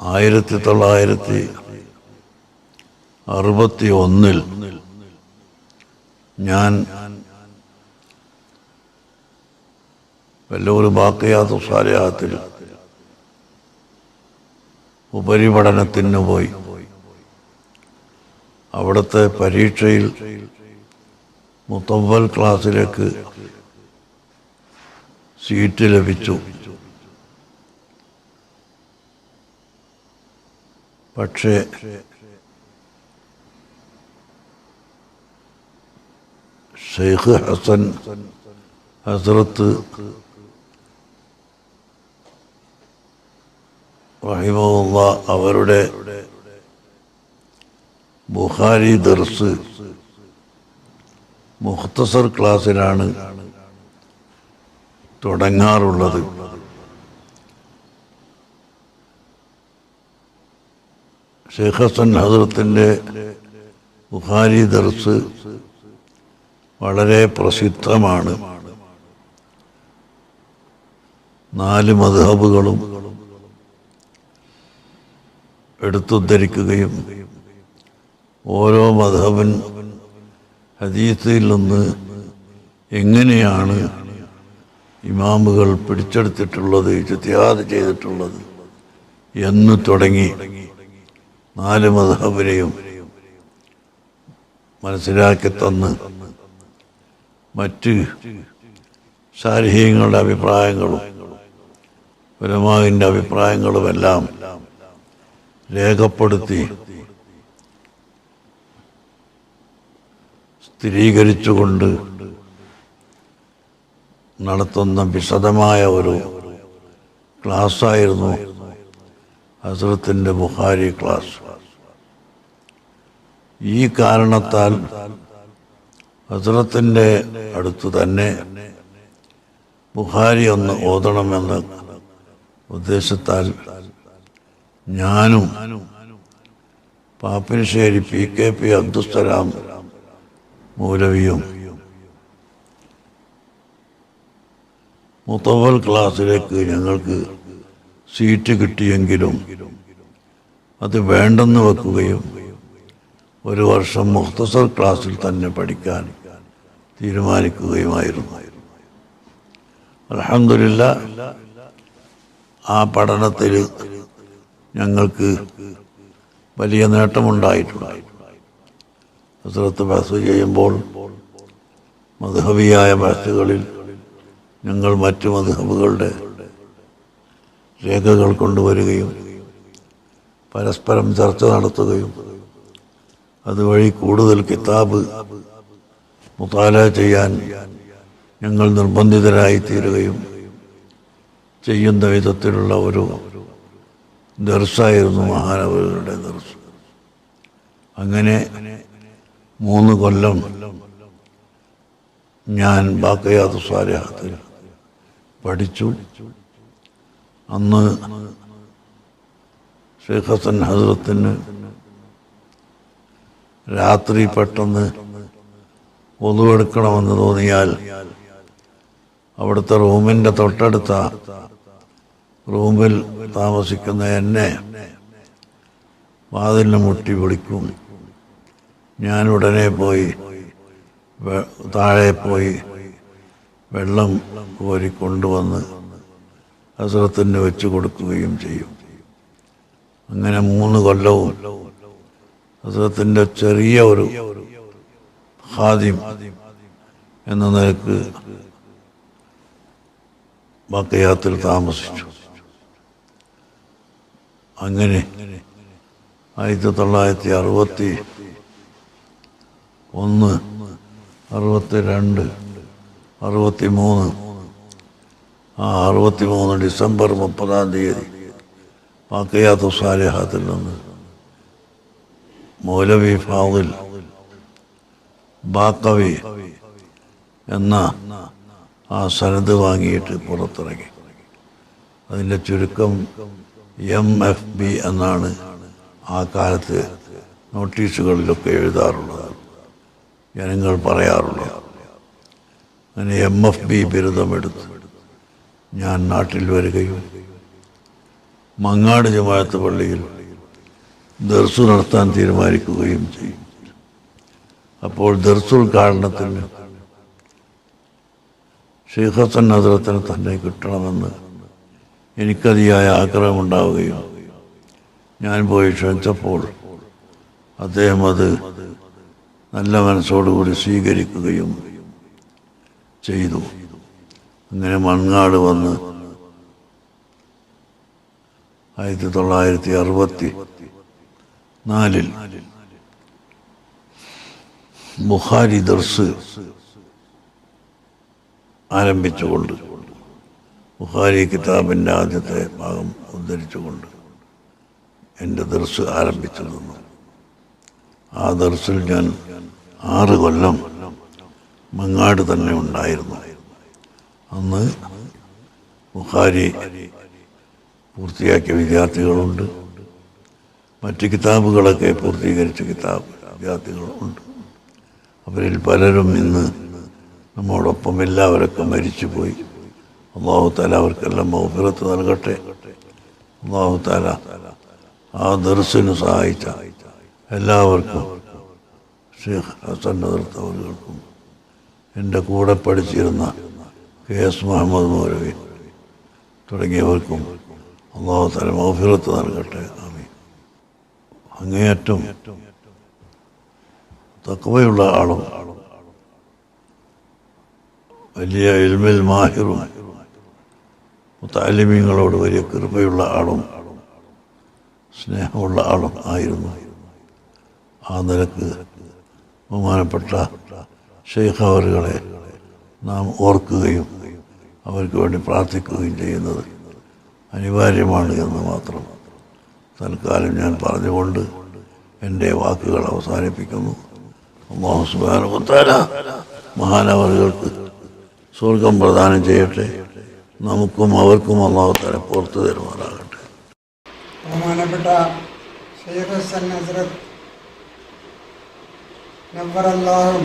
ആയിരത്തി തൊള്ളായിരത്തി അറുപത്തി ഒന്നിൽ ഞാൻ വല്ലൂർ ബാക്കയാത്ത സാലയാത്തിൽ ഉപരിപഠനത്തിന് പോയി. അവിടുത്തെ പരീക്ഷയിൽ മുത്തവൽ ക്ലാസ്സിലേക്ക് സീറ്റ് ലഭിച്ചു. പക്ഷേ ഷെയ്ഖ് ഹസൻ ഹസ്രത്ത് റഹിമുള്ള അവരുടെ ബുഹാരി ദർസ് മുഖ്തസർ ക്ലാസ്സിലാണ് തുടങ്ങാറുള്ളത്. ഷെയ്ഖ് ഹസൻ ഹസരത്തിന്റെ ബുഖാരി ദർസ് വളരെ പ്രസിദ്ധമാണ്. നാല് മധബുകളും എടുത്തുദ്ധരിക്കുകയും ഓരോ മധബൻ ഹദീസിൽ നിന്ന് എങ്ങനെയാണ് ഇമാമുകൾ പിടിച്ചെടുത്തിട്ടുള്ളത് ഇജ്തിഹാദ് ചെയ്തിട്ടുള്ളത് എന്ന് തുടങ്ങി. നാല് മധബിനെയും മനസ്സിലാക്കി തന്ന് മറ്റ് ശാരീരികങ്ങളുടെ അഭിപ്രായങ്ങളും പരമാവിന്റെ അഭിപ്രായങ്ങളുമെല്ലാം രേഖപ്പെടുത്തി സ്ഥിരീകരിച്ചുകൊണ്ട് നടത്തുന്ന വിശദമായ ഒരു ക്ലാസ്സായിരുന്നു ഹസ്രത്തിന്റെ ബുഹാരി ക്ലാസ്. ഈ കാരണത്താൽ ഹസ്രത്തിന്റെ അടുത്ത് തന്നെ ബുഹാരി ഒന്ന് ഓതണമെന്ന ഉദ്ദേശത്താൽ ഞാനും Pappinisseri P K P Abdussalam മൗലവിയും മുത്തവൽ ക്ലാസ്സിലേക്ക് ഞങ്ങൾക്ക് സീറ്റ് കിട്ടിയെങ്കിലും അത് വേണ്ടെന്ന് വെക്കുകയും ഒരു വർഷം മുഖ്തസർ ക്ലാസ്സിൽ തന്നെ പഠിക്കാൻ തീരുമാനിക്കുകയുമായിരുന്നു. അലഹമില്ല ആ പഠനത്തിൽ ഞങ്ങൾക്ക് വലിയ നേട്ടമുണ്ടായിട്ടുണ്ട്. ഹസ്രത്ത് ബസ് ചെയ്യുമ്പോൾ മധുഹബിയായ ബസ്സുകളിൽ ഞങ്ങൾ മറ്റു മധുഹബുകളുടെ രേഖകൾ കൊണ്ടുവരികയും പരസ്പരം ചർച്ച നടത്തുകയും അതുവഴി കൂടുതൽ കിതാബ് മുത്താല ചെയ്യാൻ ഞങ്ങൾ നിർബന്ധിതരായി തീരുകയും ചെയ്യുന്ന വിധത്തിലുള്ള ഒരു ദർശായിരുന്നു മഹാനവരുടെ ദർശ അങ്ങനെ മൂന്ന് കൊല്ലം ഞാൻ ബാക്കയാത്ത് സ്വാരഹത്തിൽ പഠിച്ചു. അന്ന് ഷെയ്ഖ് ഹസൻ ഹസ്രത്തിന് രാത്രി പെട്ടെന്ന് ഒതുവെടുക്കണമെന്ന് തോന്നിയാൽ അവിടുത്തെ റൂമിന്റെ തൊട്ടടുത്ത റൂമിൽ താമസിക്കുന്ന എന്നെ വാതിലിന് മുട്ടി വിളിക്കും. ഞാൻ ഉടനെ പോയി താഴെ പോയി വെള്ളം കോരി കൊണ്ടുവന്ന് ഹസ്രത്തിന് വെച്ച് കൊടുക്കുകയും ചെയ്യും. അങ്ങനെ മൂന്ന് കൊല്ലവും ഹസ്രത്തിന്റെ ചെറിയ ഒരു ഹാദിം എന്ന നിലയ്ക്ക് ബക്കയാത്തിൽ താമസിച്ചു. അങ്ങനെ ആയിരത്തി തൊള്ളായിരത്തി അറുപത്തി ഒന്ന് അറുപത്തി രണ്ട് അറുപത്തി മൂന്ന് അറുപത്തി മൂന്ന് ഡിസംബർ മുപ്പതാം തീയതി വാക്കയാത്ത സാലിഹാത്തിൽ നിന്ന് മൗലവി ഫാദിൽ ബാക്കവി എന്ന ആ സനത് വാങ്ങിയിട്ട് പുറത്തിറങ്ങി. അതിന്റെ ചുരുക്കം എം എഫ് ബി എന്നാണ് ആ കാലത്ത് നോട്ടീസുകളിലൊക്കെ എഴുതാറുള്ളത്. ജനങ്ങൾ പറയാറുള്ളത്. അങ്ങനെ എം എഫ് ബി ബിരുദമെടുത്ത് ഞാൻ നാട്ടിൽ വരികയും മങ്ങാട് ജമാഅത്ത് പള്ളിയിൽ ദർസു നടത്താൻ തീരുമാനിക്കുകയും ചെയ്യും. അപ്പോൾ ദർസുൽ കാരണത്തിന് ഷെയ്ഖ് ഹസൻ നസറത്തിന് തന്നെ കിട്ടണമെന്ന് എനിക്കതിയായ ആഗ്രഹമുണ്ടാവുകയും ഞാൻ പോയി ക്ഷണിച്ചപ്പോൾ അദ്ദേഹം അത് നല്ല മനസ്സോടുകൂടി സ്വീകരിക്കുകയും ചെയ്തു. അങ്ങനെ മങ്ങാട് വന്ന് ആയിരത്തി തൊള്ളായിരത്തി അറുപത്തി നാലിൽ ബുഹാരി ദർസ് ആരംഭിച്ചുകൊണ്ട് ബുഹാരി കിതാബിന്റെ ആദ്യത്തെ ഭാഗം ഉദ്ധരിച്ചുകൊണ്ട് എന്റെ ദർസ് ആരംഭിച്ചു നിന്നു ആ ദർസിൽ ഞാൻ ആറ് കൊല്ലം മങ്ങാട് തന്നെ ഉണ്ടായിരുന്നു. അന്ന് ബുഹാരി പൂർത്തിയാക്കിയ വിദ്യാർത്ഥികളുണ്ട്. മറ്റ് കിതാബുകളൊക്കെ പൂർത്തീകരിച്ച കിതാബ് വിദ്യാർത്ഥികളുണ്ട്. അവരിൽ പലരും ഇന്ന് നമ്മോടൊപ്പം എല്ലാവരൊക്കെ മരിച്ചുപോയി. അള്ളാഹു താല അവർക്കെല്ലാം മൗഫിറത്ത് നൽകട്ടെ. അള്ളാഹു താല ആ ദർസിന് സഹായിച്ച എല്ലാവർക്കും ഷെയ്ഖ് ഹസൻ നദർത്തവറുകൾക്കും എന്റെ കൂടെ പഠിച്ചിരുന്ന കെ എസ് മുഹമ്മദ് മൗലവി തുടങ്ങിയവർക്കും അള്ളാഹു തല മൗഫിറത്ത് നൽകട്ടെ. ആമി അങ്ങേയറ്റം തക്കവയുള്ള ആളും വലിയ ഇൽമിൽ മാഹിറും താലിമ്യങ്ങളോട് വലിയ കൃപയുള്ള ആളും സ്നേഹമുള്ള ആളും ആയിരുന്നു. ആ നിലയ്ക്ക് ബഹുമാനപ്പെട്ട ഷെയ്ഖ് അവറുകളെ നാം ഓർക്കുകയും അവർക്ക് വേണ്ടി പ്രാർത്ഥിക്കുകയും ചെയ്യുന്നത് അനിവാര്യമാണ് എന്ന് മാത്രം തൽക്കാലം ഞാൻ പറഞ്ഞുകൊണ്ട് എന്റെ വാക്കുകൾ അവസാനിപ്പിക്കുന്നു. അള്ളാഹു മഹാനവറുകൾക്ക് സ്വർഗം പ്രദാനം ചെയ്യട്ടെ. നമുക്കും അവർക്കും അള്ളാഹു തല പുറത്തു തരുമാറാകട്ടെ. ബഹുമാനപ്പെട്ട ഷെയ്ഖ് ഹസൻ ഹസ്രത്ത് നബ്ബർ അള്ളാഹു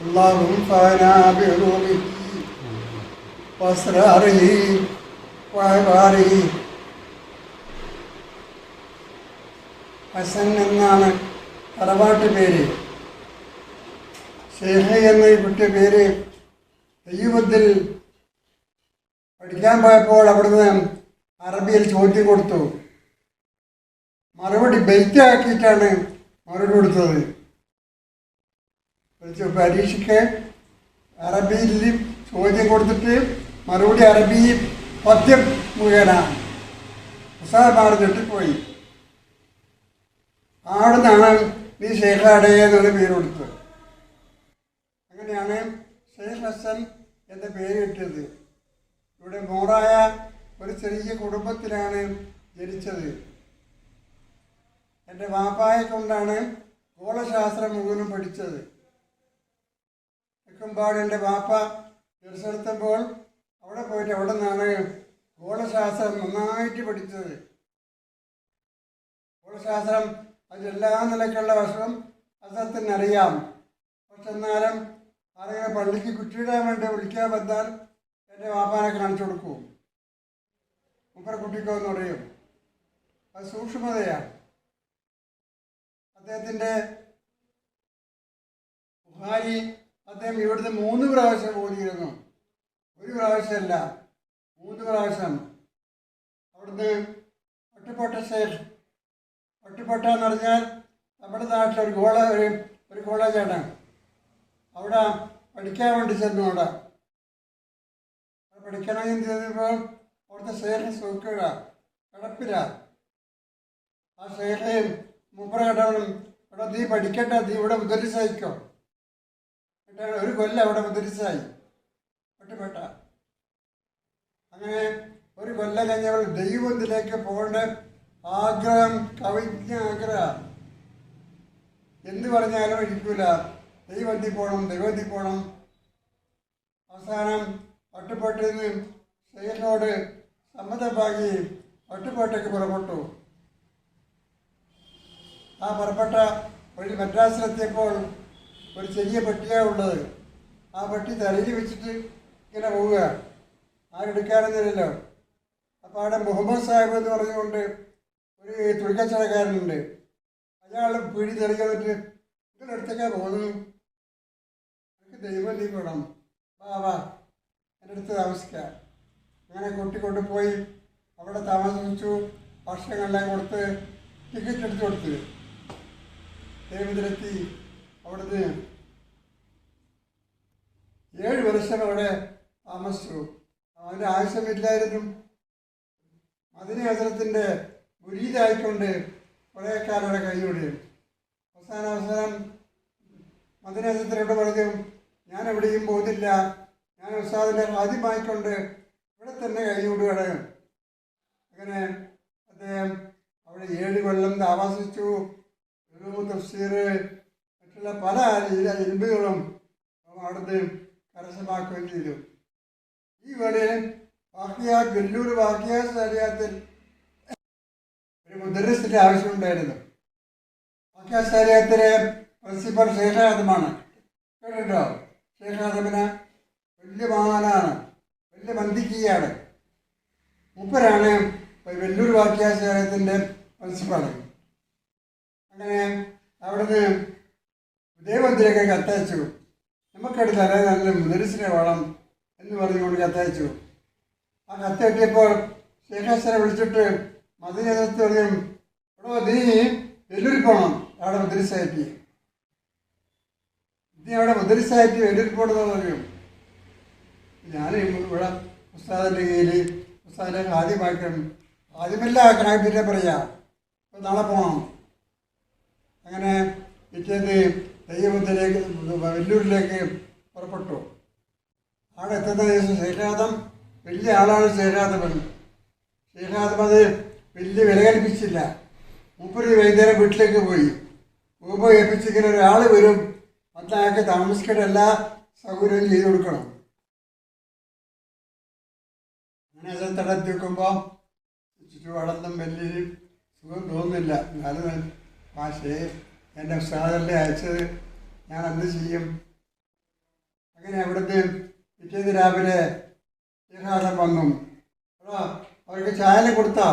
اللهم انفعنا بعلومه واسراره وعباره ഹസൻ എന്നാണ് തറവാട്ട് പേര് ഷെയ്ഖ് എന്ന് കുട്ടിയ പേര് ദൈവത്തിൽ പഠിക്കാൻ പോയപ്പോൾ അവിടുന്ന് അറബിയിൽ ചോദ്യം കൊടുത്തു മറുപടി ബെയ്റ്റാക്കിയിട്ടാണ് മറുപടി കൊടുത്തത് ഒരു പരീക്ഷയ്ക്ക് അറബിയിൽ ചോദ്യം കൊടുത്തിട്ട് മറുപടി അറബി പദ്യം മുഖേന പോയി ഞെട്ടിപ്പോയി. അവിടുന്നാണ് നീ ഷെയ്ഖാടെ എന്നുള്ള പേര് കൊടുത്തത്. അങ്ങനെയാണ് ഷെയ്ഖ് ഹസൻ എന്ന പേര് കിട്ടിയത്. ഇവിടെ മോറായ ഒരു ചെറിയ കുടുംബത്തിലാണ് ജനിച്ചത്. എന്റെ വാപ്പായെ കൊണ്ടാണ് ഗോളശാസ്ത്രം മുഴുവനും പഠിച്ചത്. തെക്കുംപാട് എന്റെ വാപ്പ തിരിച്ചെടുത്തപ്പോൾ അവിടെ പോയിട്ട് അവിടെ നിന്നാണ് ഗോളശാസ്ത്രം നന്നായിട്ട് പഠിച്ചത്. ഗോളശാസ്ത്രം അതിലെല്ലാ നിലയ്ക്കുള്ള വശവും അദ്ദേഹത്തിന് അറിയാം പക്ഷെ എന്നാലും ആരെങ്കിലും പള്ളിക്ക് കുറ്റിയിടാൻ വേണ്ടി വിളിക്കാൻ വന്നാൽ എന്റെ വാപ്പാനെ കാണിച്ചു കൊടുക്കും. മുപ്പറ കുട്ടിക്കോ എന്ന് പറയും. അത് സൂക്ഷ്മതയാണ്. അദ്ദേഹത്തിന്റെ ബുഹാരി അദ്ദേഹം ഇവിടുന്ന് മൂന്ന് പ്രാവശ്യം ഓടിയിരുന്നു ഒരു പ്രാവശ്യമല്ല മൂന്ന് പ്രാവശ്യം. അവിടുന്ന് ഒറ്റപ്പെട്ട ഷേഖ് ഒറ്റപ്പെട്ട എന്ന് പറഞ്ഞാൽ നമ്മുടെ നാട്ടിൽ ഒരു കോള ഒരു ഒരു കോളേജാണ് അവിടെ പഠിക്കാൻ വേണ്ടി ചെന്നു അവിടെ. അവിടെ പഠിക്കണമെങ്കിൽ ചെയ്തപ്പോൾ അവിടുത്തെ ഷേഖ് സൂക്കുക കിടപ്പില്ല ആ ഷേഖയും മുപ്പറ കടവണം ഇവിടെ നീ പഠിക്കട്ടെ നീ ഇവിടെ മുദ്രിസായിക്കോ എന്നിട്ട് ഒരു കൊല്ലം അവിടെ മുദ്രിസായി ഒറ്റപ്പെട്ട അങ്ങനെ ഒരു കൊല്ലം കഴിഞ്ഞവൾ ദൈവത്തിലേക്ക് പോകേണ്ട ആഗ്രഹം കവിഞ്ഞ ആഗ്രഹം. എന്ത് പറഞ്ഞാലും ഇരിക്കൂല ദൈവത്തിൽ പോകണം ദൈവത്തിൽ പോകണം അവസാനം ഒറ്റപ്പെട്ടിൽ നിന്ന് ഷെയ്ഖിനോട് സമ്മതമാക്കി ഒറ്റപ്പെട്ടേക്ക് പുറപ്പെട്ടു. ആ പുറപ്പെട്ട വഴി മദ്രാസിലെത്തിയപ്പോൾ ഒരു ചെറിയ പട്ടിയാണ് ഉള്ളത്. ആ പട്ടി തലയിൽ വെച്ചിട്ട് ഇങ്ങനെ പോവുക ആരെടുക്കാനൊന്നുമില്ലല്ലോ അപ്പോൾ അവിടെ മുഹമ്മദ് സാഹിബ് എന്ന് പറഞ്ഞുകൊണ്ട് ഒരു തുണിക്കച്ചവടക്കാരനുണ്ട്. അയാൾ പിടി തെളിക്കാൻ പറ്റി നിങ്ങളുടെ അടുത്തേക്കാണ് പോകുന്നു എനിക്ക് ദൈവം നീ വേണം. വാ വാ എന്റെ അടുത്ത് താമസിക്കാം. അങ്ങനെ കൂട്ടിക്കൊണ്ട് കൊണ്ടുപോയി അവിടെ താമസിച്ചു. ഭക്ഷണങ്ങളെല്ലാം കൊടുത്ത് ടിക്കറ്റ് എടുത്ത് കൊടുത്ത്. ദൈവത്തിലെത്തി അവിടുന്ന് ഏഴ് വർഷം അവിടെ താമസിച്ചു. അവന്റെ ആവശ്യമില്ലായിരുന്നു അതിന് ഹസരത്തിന്റെ മുരീതായിക്കൊണ്ട് കുറേ കാലം അവിടെ കഴിഞ്ഞുകൂടി. അവസാനം അവസാനം മദിനി ഹസരത്തിനോട് പറഞ്ഞു ഞാൻ എവിടെയും പോകുന്നില്ല. ഞാൻ ഉസ്താദിന്റെ ആദ്യമായിക്കൊണ്ട് ഇവിടെ തന്നെ കഴിഞ്ഞുകൂടുകയാണ്. അങ്ങനെ അദ്ദേഹം അവിടെ ഏഴ് കൊല്ലം താമസിച്ചു. ഒരു തഫ്സീർ മറ്റുള്ള പല ഇരുമ്പുകളും അവിടുന്ന് കരസ്ഥമാക്കുകയും ചെയ്തു ഈ വേളയിൽ ബാക്കിയാ ഗല്ലൂർ ബാക്കിയാ സാരിയാത്തിൽ ഒരു മുദ്രസിന്റെ ആവശ്യമുണ്ടായിരുന്നു ബാക്കിയാ സാരിയാത്തിലെ പ്രിൻസിപ്പൽ ശേഷാദമാണ് കേട്ടിട്ടോ ശേഷാദമിന് വലിയ മഹാനാണ്. വലിയ മന്ദിക്കുകയാണ്. മൂപ്പരാണ് വെല്ലൂർ പ്രിൻസിപ്പാൾ പ്രിൻസിപ്പൾ അങ്ങനെ അവിടുന്ന് ദേവത്തിലേക്ക് കത്തയച്ചു. നമുക്കടുത്ത് തലേ നല്ല മുദരിസിനെ വേണം എന്ന് പറഞ്ഞുകൊണ്ട് കത്തയച്ചു. ആ കത്തെട്ടിയപ്പോൾ ശേഖേശ്വരെ വിളിച്ചിട്ട് മതിനകത്ത് പറഞ്ഞു എടോ നീ വെല്ലൂരിൽ പോകണം അവിടെ മുദ്രിസായിട്ട്. നീ അവിടെ മുദ്രിസായിട്ട് വെല്ലൂരിൽ പോകണമെന്ന് പറഞ്ഞു. ഞാൻ ഇവിടെ ഉസ്താദിന്റെ കീഴിൽ ഉസ്താദിനെ ആദ്യമാക്കണം ആദ്യമല്ല കണക്കിട്ടേ പറയാം. നാളെ പോകണം അങ്ങനെ പിറ്റേന്ന് ദൈവത്തിലേക്ക് വെല്ലൂരിലേക്ക് പുറപ്പെട്ടു. അവിടെ എത്തുന്ന ദിവസം ശ്രീനാഥം വലിയ ആളാണ് ശേഖാദമൻ ശ്രീനാഥം അത് വലിയ വില കൽപ്പിച്ചില്ല. മൂപ്പര് വൈകുന്നേരം വീട്ടിലേക്ക് പോയി. പോകുമ്പോൾ ഏൽപ്പിച്ചിങ്ങനെ ഒരാൾ വരും. മറ്റയാൾക്ക് താമസിക്കേണ്ട എല്ലാ സൗകര്യവും ചെയ്തു കൊടുക്കണം. അങ്ങനെ അത് തടത്തി വെക്കുമ്പോൾ ചുറ്റുപാടൊന്നും വലിയൊരു സുഖം തോന്നുന്നില്ല. എന്നാലും മാഷേ എന്റെ ഉസ്താദല്ലേ അയച്ചത്? ഞാൻ എന്ത് ചെയ്യും? അങ്ങനെ അവിടുത്തെ പിറ്റേന്ന് രാവിലെ ശേഖാദം വന്നു. അപ്പോൾ അവർക്ക് ചായ കൊടുത്താ?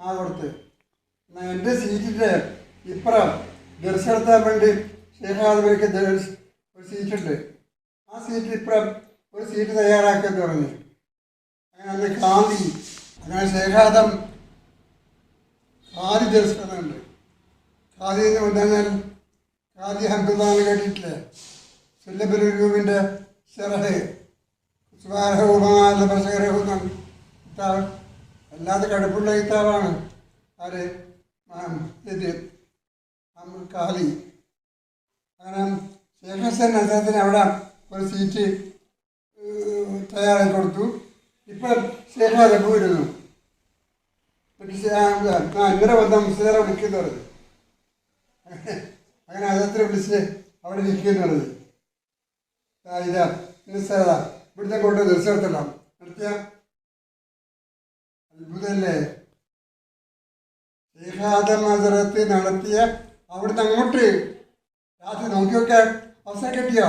ആ കൊടുത്ത്. എന്നാൽ എന്റെ സീറ്റിന്റെ ഇപ്പുറം ദർശനത്താൻ വേണ്ടി ശേഷാദവർക്ക് ഒരു സീറ്റുണ്ട്. ആ സീറ്റ് ഇപ്പുറം ഒരു സീറ്റ് തയ്യാറാക്കിയെന്ന് പറഞ്ഞു. അങ്ങനെ അന്ന് കാന്തി അങ്ങനെ ശേഖാദം ആദ്യ ദർശനമുണ്ട് ഖാദി എന്ന് പറഞ്ഞാൽ ഖാദി ഹംദുല്ലാന്ന് കേട്ടിട്ടില്ലേ സുല്ലബുരൂപിന്റെ ഷെറഹ് സുബാരഹുമാല പ്രസകരഹുന്ന ഇത്താവ് അല്ലാതെ കടുപ്പുള്ള ഇത്താവാണ് ആര് ഇത് ഖാദി. കാരണം ശേഖസൻ അദ്ദേഹത്തിന് അവിടെ ഒരു സീറ്റ് തയ്യാറാക്കി കൊടുത്തു. ഇപ്പം ശേഖാതെ പോയിരുന്നു. എന്നിട്ട് ശേ- ആ, ഇന്നലെ വന്ന മുസ്ലിറെ വിളിക്കുന്നു അങ്ങനെ അതത്ര വിളിച്ച് അവിടെ നിൽക്കുന്നുള്ളത് ഇതാ. നിസ്സാരതാ ഇവിടുത്തെ കൊണ്ട് നിർച്ചെടുത്തല്ലോ നിർത്തിയ? അത്ഭുതല്ലേ ശേഖാദം ഹസരത്ത് നടത്തിയ അവിടുന്ന് അങ്ങോട്ട്. രാത്രി നോക്കി നോക്കാൻ അവസരം കിട്ടിയോ?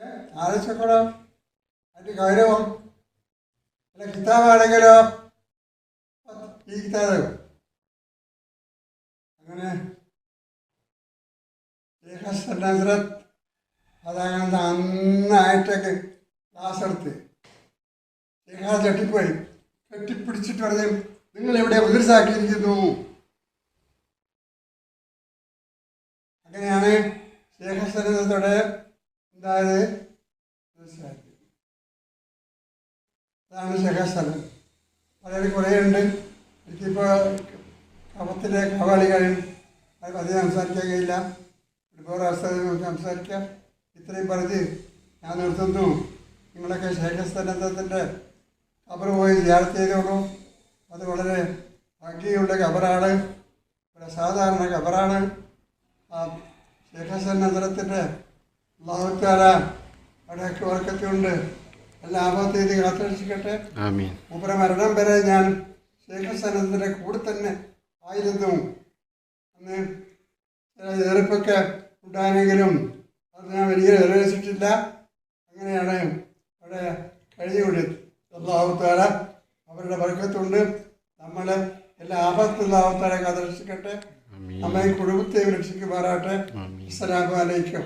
ഏ ആലോചിച്ചോക്കോളോ അതിന്റെ ഗൗരവം. അല്ല കിതാബാണെങ്കിലോ? ഈ കിതാബ്. അങ്ങനെ ഹസരത്ത് അതങ്ങനെ നന്നായിട്ടൊക്കെ ക്ലാസ് എടുത്ത്. ശേഖാ ചട്ടിപ്പോയി. കെട്ടിപ്പിടിച്ചിട്ട് പറഞ്ഞു നിങ്ങൾ എവിടെ ഉതിർസാക്കിയിരിക്കുന്നു അങ്ങനെയാണ് ശേഖസനത്തോടെ എന്തായത് ഉതിർസാക്കി അതാണ് ശേഖസനം അതായത് കുറേ ഉണ്ട് എനിക്കിപ്പോൾ കവത്തിലെ കവാളികളിൽ അത് അധികം സംസാരിക്കുകയില്ല. ഒരുപാട് അവസരം സംസാരിക്കാം. ഇത്രയും പറഞ്ഞ് ഞാൻ നിർത്തുന്നു. നിങ്ങളൊക്കെ ശേഖസ്ഥനത്തിന്റെ ഖബർ പോയി ധ്യാനം ചെയ്തോളൂ. അത് വളരെ ഭംഗിയുള്ള ഖബറാണ് ഒരു സാധാരണ ഖബറാണ് ആ ശേഖസനത്തിന്റെ അള്ളാഹുത്താല അവിടെയൊക്കെ വർക്കത്തുണ്ട് എല്ലാ ആപത്ത് ഇത് കാത്തുരക്ഷിക്കട്ടെ. മൂപ്പര മരണം വരെ ഞാൻ ശേഖസനത്തിന്റെ കൂടെ തന്നെ ആയിരുന്നു. അന്ന് ചില എതിർപ്പൊക്കെ ഉണ്ടായെങ്കിലും അത് ഞാൻ വലിയ എതിർച്ചിട്ടില്ല അങ്ങനെയാണ് അവിടെ കഴിഞ്ഞുകൂടി അള്ളാഹുത്താല അവരുടെ വർഗത്തുണ്ട് നമ്മളെ എല്ലാ ആപത്തുള്ള ആവത്താരെ കാത്ത് രക്ഷിക്കട്ടെ. നമ്മെ കുടുംബത്തെയും രക്ഷിക്കുമാറാട്ടെ അസ്സലാമു അലൈക്കും.